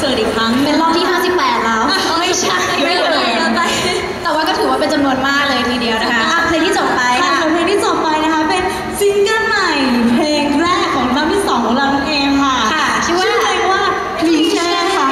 เสิร์ตอีกครั้งเป็นรอบที่ 58 แล้ว ไม่ใช่ไม่เลยแต่ว่าก็ถือว่าเป็นจำนวนมากเลยทีเดียวนะคะอะเพลงที่จบไปค่ะเพลงที่จบไปนะคะ เป็นซิงเกิลใหม่ เพลงแรกของรัมที่สองของเราเองค่ะชื่อว่าเพลงว่าคลีเช่ค่ะ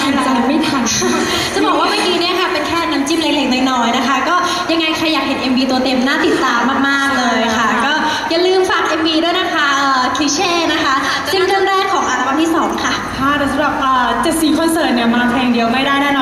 อ่านใจไม่ทันจะบอกว่าเมื่อกี้เนี่ยค่ะเป็นแค่น้ำจิ้มเล็กๆน้อยๆนะคะ ก็ยังไงใครอยากเห็น MV ตัวเต็มหน้าติดี่ยมาเพลงเดียวไม่ได้แน่นอน